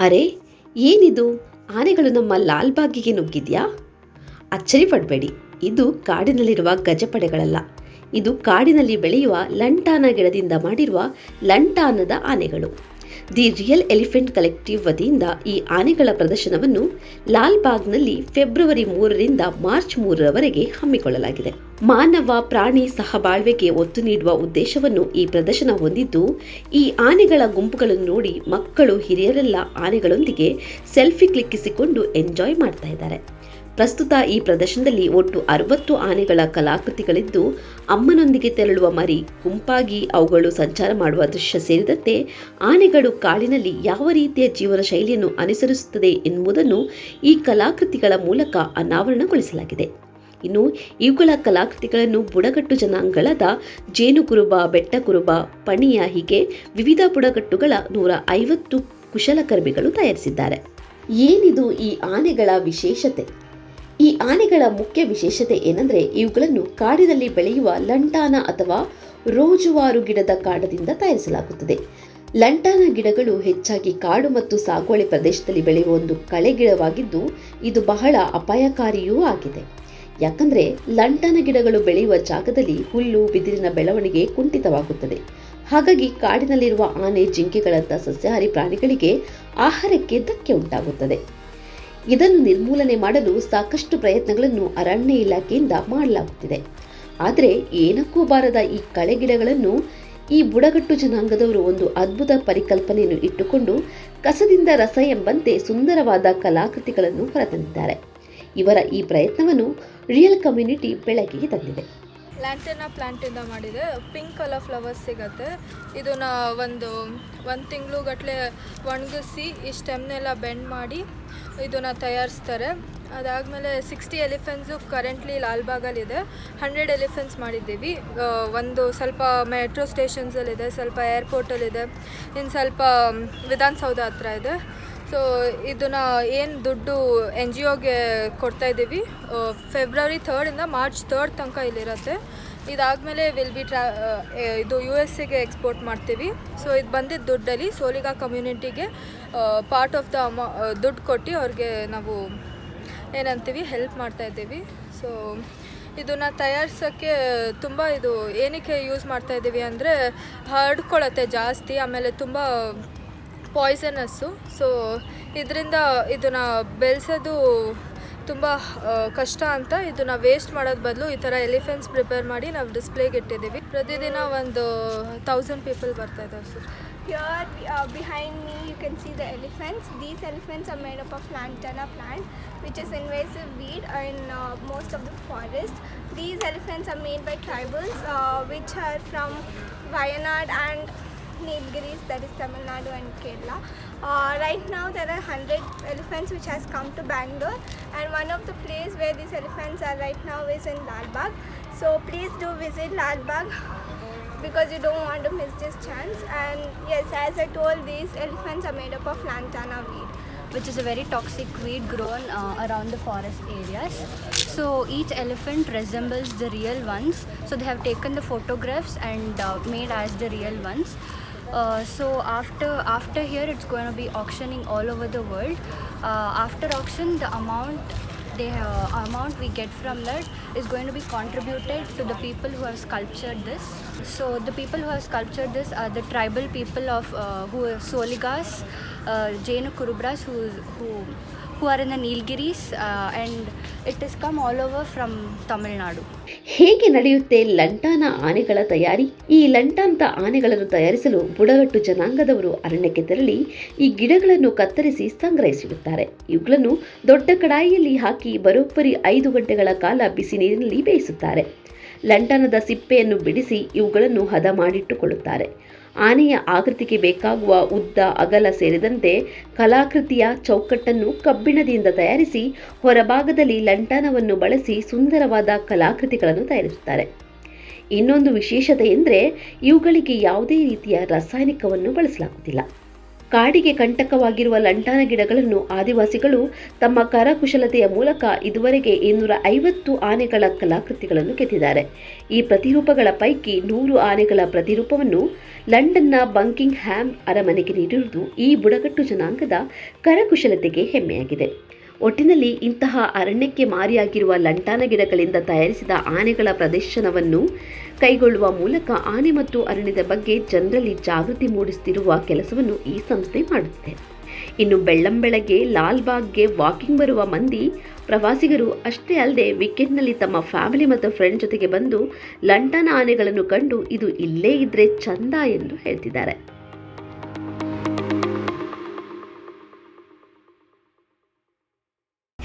ಅರೆ, ಏನಿದು? ಆನೆಗಳು ನಮ್ಮ ಲಾಲ್ಬಾಗಿಗೆ ನುಗ್ಗಿದ್ಯಾ? ಅಚ್ಚರಿ ಪಡಬೇಡಿ ಇದು ಕಾಡಿನಲ್ಲಿರುವ ಗಜಪಡೆಗಳಲ್ಲ. ಇದು ಕಾಡಿನಲ್ಲಿ ಬೆಳೆಯುವ ಲಂಟಾನ ಗಿಡದಿಂದ ಮಾಡಿರುವ ಲಂಟಾನದ ಆನೆಗಳು. ದಿ ರಿಯಲ್ ಎಲಿಫೆಂಟ್ ಕಲೆಕ್ಟಿವ್ ವತಿಯಿಂದ ಈ ಆನೆಗಳ ಪ್ರದರ್ಶನವನ್ನು ಲಾಲ್ಬಾಗ್ನಲ್ಲಿ ಫೆಬ್ರವರಿ ಮೂರರಿಂದ ಮಾರ್ಚ್ ಮೂರರವರೆಗೆ ಹಮ್ಮಿಕೊಳ್ಳಲಾಗಿದೆ. ಮಾನವ ಪ್ರಾಣಿ ಸಹಬಾಳ್ವೆಗೆ ಒತ್ತು ನೀಡುವ ಉದ್ದೇಶವನ್ನು ಈ ಪ್ರದರ್ಶನ ಹೊಂದಿದ್ದು, ಈ ಆನೆಗಳ ಗುಂಪುಗಳನ್ನು ನೋಡಿ ಮಕ್ಕಳು ಹಿರಿಯರೆಲ್ಲ ಆನೆಗಳೊಂದಿಗೆ ಸೆಲ್ಫಿ ಕ್ಲಿಕ್ಕಿಸಿಕೊಂಡು ಎಂಜಾಯ್ ಮಾಡ್ತಾ ಇದ್ದಾರೆ. ಪ್ರಸ್ತುತ ಈ ಪ್ರದರ್ಶನದಲ್ಲಿ ಒಟ್ಟು ಅರವತ್ತು ಆನೆಗಳ ಕಲಾಕೃತಿಗಳಿದ್ದು, ಅಮ್ಮನೊಂದಿಗೆ ತೆರಳುವ ಮರಿ, ಗುಂಪಾಗಿ ಅವುಗಳು ಸಂಚಾರ ಮಾಡುವ ದೃಶ್ಯ ಸೇರಿದಂತೆ ಆನೆಗಳು ಕಾಡಿನಲ್ಲಿ ಯಾವ ರೀತಿಯ ಜೀವನ ಶೈಲಿಯನ್ನು ಅನುಸರಿಸುತ್ತದೆ ಎನ್ನುವುದನ್ನು ಈ ಕಲಾಕೃತಿಗಳ ಮೂಲಕ ಅನಾವರಣಗೊಳಿಸಲಾಗಿದೆ. ಇನ್ನು ಇವುಗಳ ಕಲಾಕೃತಿಗಳನ್ನು ಬುಡಗಟ್ಟು ಜನಾಂಗಗಳಾದ ಜೇನುಕುರುಬ, ಬೆಟ್ಟಕುರುಬ, ಪಣಿಯ ಹೀಗೆ ವಿವಿಧ ಬುಡಗಟ್ಟುಗಳ ನೂರ ಐವತ್ತು ಕುಶಲಕರ್ಮಿಗಳು ತಯಾರಿಸಿದ್ದಾರೆ. ಏನಿದು ಈ ಆನೆಗಳ ವಿಶೇಷತೆ? ಈ ಆನೆಗಳ ಮುಖ್ಯ ವಿಶೇಷತೆ ಏನಂದರೆ ಇವುಗಳನ್ನು ಕಾಡಿನಲ್ಲಿ ಬೆಳೆಯುವ ಲಂಟಾನ ಅಥವಾ ರೋಜುವಾರು ಗಿಡದ ಕಾಡದಿಂದ ತಯಾರಿಸಲಾಗುತ್ತದೆ. ಲಂಟಾನ ಗಿಡಗಳು ಹೆಚ್ಚಾಗಿ ಕಾಡು ಮತ್ತು ಸಾಗುವಳಿ ಪ್ರದೇಶದಲ್ಲಿ ಬೆಳೆಯುವ ಒಂದು ಕಳೆ ಗಿಡವಾಗಿದ್ದು, ಇದು ಬಹಳ ಅಪಾಯಕಾರಿಯೂ ಆಗಿದೆ. ಯಾಕಂದರೆ ಲಂಟನ ಗಿಡಗಳು ಬೆಳೆಯುವ ಜಾಗದಲ್ಲಿ ಹುಲ್ಲು, ಬಿದಿರಿನ ಬೆಳವಣಿಗೆ ಕುಂಠಿತವಾಗುತ್ತದೆ. ಹಾಗಾಗಿ ಕಾಡಿನಲ್ಲಿರುವ ಆನೆ ಜಿಂಕೆಗಳಂಥ ಸಸ್ಯಾಹಾರಿ ಪ್ರಾಣಿಗಳಿಗೆ ಆಹಾರಕ್ಕೆ ಧಕ್ಕೆ ಉಂಟಾಗುತ್ತದೆ. ಇದನ್ನು ನಿರ್ಮೂಲನೆ ಮಾಡಲು ಸಾಕಷ್ಟು ಪ್ರಯತ್ನಗಳನ್ನು ಅರಣ್ಯ ಇಲಾಖೆಯಿಂದ ಮಾಡಲಾಗುತ್ತಿದೆ. ಆದರೆ ಏನಕ್ಕೂ ಬಾರದ ಈ ಕಳೆ ಗಿಡಗಳನ್ನು ಈ ಬುಡಗಟ್ಟು ಜನಾಂಗದವರು ಒಂದು ಅದ್ಭುತ ಪರಿಕಲ್ಪನೆಯನ್ನು ಇಟ್ಟುಕೊಂಡು ಕಸದಿಂದ ರಸ ಎಂಬಂತೆ ಸುಂದರವಾದ ಕಲಾಕೃತಿಗಳನ್ನು ಹೊರತಂದಿದ್ದಾರೆ. ಇವರ ಈ ಪ್ರಯತ್ನವನ್ನು ರಿಯಲ್ ಕಮ್ಯುನಿಟಿ ಬೆಳಕಿಗೆ ತಂದಿದೆ. ಲ್ಯಾಂಟರ್ನ ಪ್ಲಾಂಟಿಂದ ಮಾಡಿದೆ. ಪಿಂಕ್ ಕಲರ್ ಫ್ಲವರ್ಸ್ ಸಿಗತ್ತೆ. ಇದನ್ನ ಒಂದು ಒಂದು ತಿಂಗಳು ಗಟ್ಟಲೆ ಒಣಗಿಸಿ ಈ ಸ್ಟೆಮ್ನೆಲ್ಲ ಬೆಂಡ್ ಮಾಡಿ ಇದನ್ನು ತಯಾರಿಸ್ತಾರೆ. ಅದಾದಮೇಲೆ ಸಿಕ್ಸ್ಟಿ ಎಲಿಫೆಂಟ್ಸು ಕರೆಂಟ್ಲಿ ಲಾಲ್ಬಾಗಲ್ಲಿದೆ ಹಂಡ್ರೆಡ್ ಎಲಿಫೆಂಟ್ಸ್ ಮಾಡಿದ್ದೀವಿ. ಒಂದು ಸ್ವಲ್ಪ ಮೆಟ್ರೋ ಸ್ಟೇಷನ್ಸಲ್ಲಿದೆ ಸ್ವಲ್ಪ ಏರ್ಪೋರ್ಟಲ್ಲಿದೆ ಇನ್ನು ಸ್ವಲ್ಪ, ವಿಧಾನಸೌಧ ಹತ್ರ ಇದೆ. ಸೊ ಇದನ್ನ ಏನು ದುಡ್ಡು ಎನ್ ಜಿ ಒಗೆ ಕೊಡ್ತಾ ಇದ್ದೀವಿ. ಫೆಬ್ರವರಿ ಥರ್ಡಿಂದ ಮಾರ್ಚ್ ಥರ್ಡ್ ತನಕ ಇಲ್ಲಿರುತ್ತೆ. ಇದಾದಮೇಲೆ ವಿಲ್ ಬಿ ಟ್ರಾ ಇದು ಯು ಎಸ್ ಎಗೆ ಎಕ್ಸ್ಪೋರ್ಟ್ ಮಾಡ್ತೀವಿ. ಸೊ ಇದು ಬಂದಿದ್ದ ದುಡ್ಡಲ್ಲಿ ಸೋಲಿಗಾ ಕಮ್ಯುನಿಟಿಗೆ ಪಾರ್ಟ್ ಆಫ್ ದ ಅಮೌ ದುಡ್ಡು ಕೊಟ್ಟು ಅವ್ರಿಗೆ ನಾವು ಏನಂತೀವಿ ಹೆಲ್ಪ್ ಮಾಡ್ತಾ ಇದ್ದೀವಿ. ಸೊ ಇದನ್ನು ತಯಾರಿಸೋಕ್ಕೆ ತುಂಬ ಇದು ಏನಕ್ಕೆ ಯೂಸ್ ಮಾಡ್ತಾ ಇದ್ದೀವಿ ಅಂದರೆ, ಹರಡ್ಕೊಳತ್ತೆ ಜಾಸ್ತಿ. ಆಮೇಲೆ ತುಂಬ ಪಾಯ್ಸನಸ್ಸು ಸೊ ಇದರಿಂದ ಇದನ್ನು ಬೆಳೆಸೋದು ತುಂಬ ಕಷ್ಟ ಅಂತ ಇದನ್ನು ವೇಸ್ಟ್ ಮಾಡೋದು ಬದಲು ಈ ಥರ ಎಲಿಫೆಂಟ್ಸ್ ಪ್ರಿಪೇರ್ ಮಾಡಿ ನಾವು ಡಿಸ್ಪ್ಲೇಗೆ ಇಟ್ಟಿದ್ದೀವಿ. ಪ್ರತಿದಿನ ಒಂದು ತೌಸಂಡ್ ಪೀಪಲ್ ಬರ್ತಾ ಇದ್ದಾರೆ sir pure behind me you can see the elephants these elephants are made up of plantain plant which is invasive weed in most of the forest these elephants are made by tribals which are from Wayanad and Nilgiris that is Tamil Nadu and Kerala. Uh, right now there are 100 elephants which has come to Bangalore and one of the place where these elephants are right now is in Lalbagh. So please do visit Lalbagh because you don't want to miss this chance. And yes, as I told, these elephants are made up of lantana weed. which is a very toxic weed grown uh, around the forest areas. So each elephant resembles the real ones. So they have taken the photographs and uh, made as the real ones. Uh, so after after here, it's going to be auctioning all over the world. Uh, after auction, the amount they uh, amount we get from that is going to be contributed to the people who have sculptured this. So the people who have sculptured this are the tribal people of uh, who are Soligas, uh, Jainu Kurubras, who who who are in the Nilgiris, uh, and it has come. ಹೇಗೆ ನಡೆಯುತ್ತೆ lantana ಆನೆಗಳ ತಯಾರಿ? ಈ ಲಂಟಾಂತ ಆನೆಗಳನ್ನು ತಯಾರಿಸಲು ಬುಡಗಟ್ಟು ಜನಾಂಗದವರು ಅರಣ್ಯಕ್ಕೆ ತೆರಳಿ ಈ ಗಿಡಗಳನ್ನು ಕತ್ತರಿಸಿ ಸಂಗ್ರಹಿಸಿಡುತ್ತಾರೆ. ಇವುಗಳನ್ನು ದೊಡ್ಡ ಕಡಾಯಿಯಲ್ಲಿ ಹಾಕಿ ಬರೋಬ್ಬರಿ ಐದು ಗಂಟೆಗಳ ಕಾಲ ಬಿಸಿ ನೀರಿನಲ್ಲಿ ಬೇಯಿಸುತ್ತಾರೆ. ಲಂಟಾನದ ಸಿಪ್ಪೆಯನ್ನು ಬಿಡಿಸಿ ಇವುಗಳನ್ನು ಹದ ಮಾಡಿಟ್ಟುಕೊಳ್ಳುತ್ತಾರೆ. ಆನೆಯ ಆಕೃತಿಗೆ ಬೇಕಾಗುವ ಉದ್ದ ಅಗಲ ಸೇರಿದಂತೆ ಕಲಾಕೃತಿಯ ಚೌಕಟ್ಟನ್ನು ಕಬ್ಬಿಣದಿಂದ ತಯಾರಿಸಿ ಹೊರಭಾಗದಲ್ಲಿ ಲಂಟಾನವನ್ನು ಬಳಸಿ ಸುಂದರವಾದ ಕಲಾಕೃತಿಗಳನ್ನು ತಯಾರಿಸುತ್ತಾರೆ. ಇನ್ನೊಂದು ವಿಶೇಷತೆ ಎಂದರೆ ಇವುಗಳಿಗೆ ಯಾವುದೇ ರೀತಿಯ ರಾಸಾಯನಿಕವನ್ನು ಬಳಸಲಾಗುತ್ತಿಲ್ಲ ಕಾಡಿಗೆ ಕಂಟಕವಾಗಿರುವ ಲಂಟಾನ ಗಿಡಗಳನ್ನು ಆದಿವಾಸಿಗಳು ತಮ್ಮ ಕರಕುಶಲತೆಯ ಮೂಲಕ ಇದುವರೆಗೆ ಇನ್ನೂರ ಐವತ್ತು ಆನೆಗಳ ಕಲಾಕೃತಿಗಳನ್ನು ಕೆತ್ತಿದ್ದಾರೆ. ಈ ಪ್ರತಿರೂಪಗಳ ಪೈಕಿ ನೂರು ಆನೆಗಳ ಪ್ರತಿರೂಪವನ್ನು ಲಂಡನ್ನ ಬಂಕಿಂಗ್ ಹ್ಯಾಮ್ ಅರಮನೆಗೆ ನೀಡಿರುವುದು ಈ ಬುಡಕಟ್ಟು ಜನಾಂಗದ ಕರಕುಶಲತೆಗೆ ಹೆಮ್ಮೆಯಾಗಿದೆ. ಒಟ್ಟಿನಲ್ಲಿ ಇಂತಹ ಅರಣ್ಯಕ್ಕೆ ಮಾರಿಯಾಗಿರುವ ಲಂಟಾನ ಗಿಡಗಳಿಂದ ತಯಾರಿಸಿದ ಆನೆಗಳ ಪ್ರದರ್ಶನವನ್ನು ಕೈಗೊಳ್ಳುವ ಮೂಲಕ ಆನೆ ಮತ್ತು ಅರಣ್ಯದ ಬಗ್ಗೆ ಜನರಲ್ಲಿ ಜಾಗೃತಿ ಮೂಡಿಸುತ್ತಿರುವ ಕೆಲಸವನ್ನು ಈ ಸಂಸ್ಥೆ ಮಾಡುತ್ತಿದೆ. ಇನ್ನು ಬೆಳ್ಳಂಬೆಳಗ್ಗೆ ಲಾಲ್ಬಾಗ್ಗೆ ವಾಕಿಂಗ್ ಬರುವ ಮಂದಿ ಪ್ರವಾಸಿಗರು ಅಷ್ಟೇ ಅಲ್ಲದೆ ವೀಕೆಂಡ್ನಲ್ಲಿ ತಮ್ಮ ಫ್ಯಾಮಿಲಿ ಮತ್ತು ಫ್ರೆಂಡ್ ಜೊತೆಗೆ ಬಂದು ಲಂಟಾನ ಆನೆಗಳನ್ನು ಕಂಡು ಇದು ಇಲ್ಲೇ ಇದ್ರೆ ಚಂದ ಎಂದು ಹೇಳ್ತಿದ್ದಾರೆ.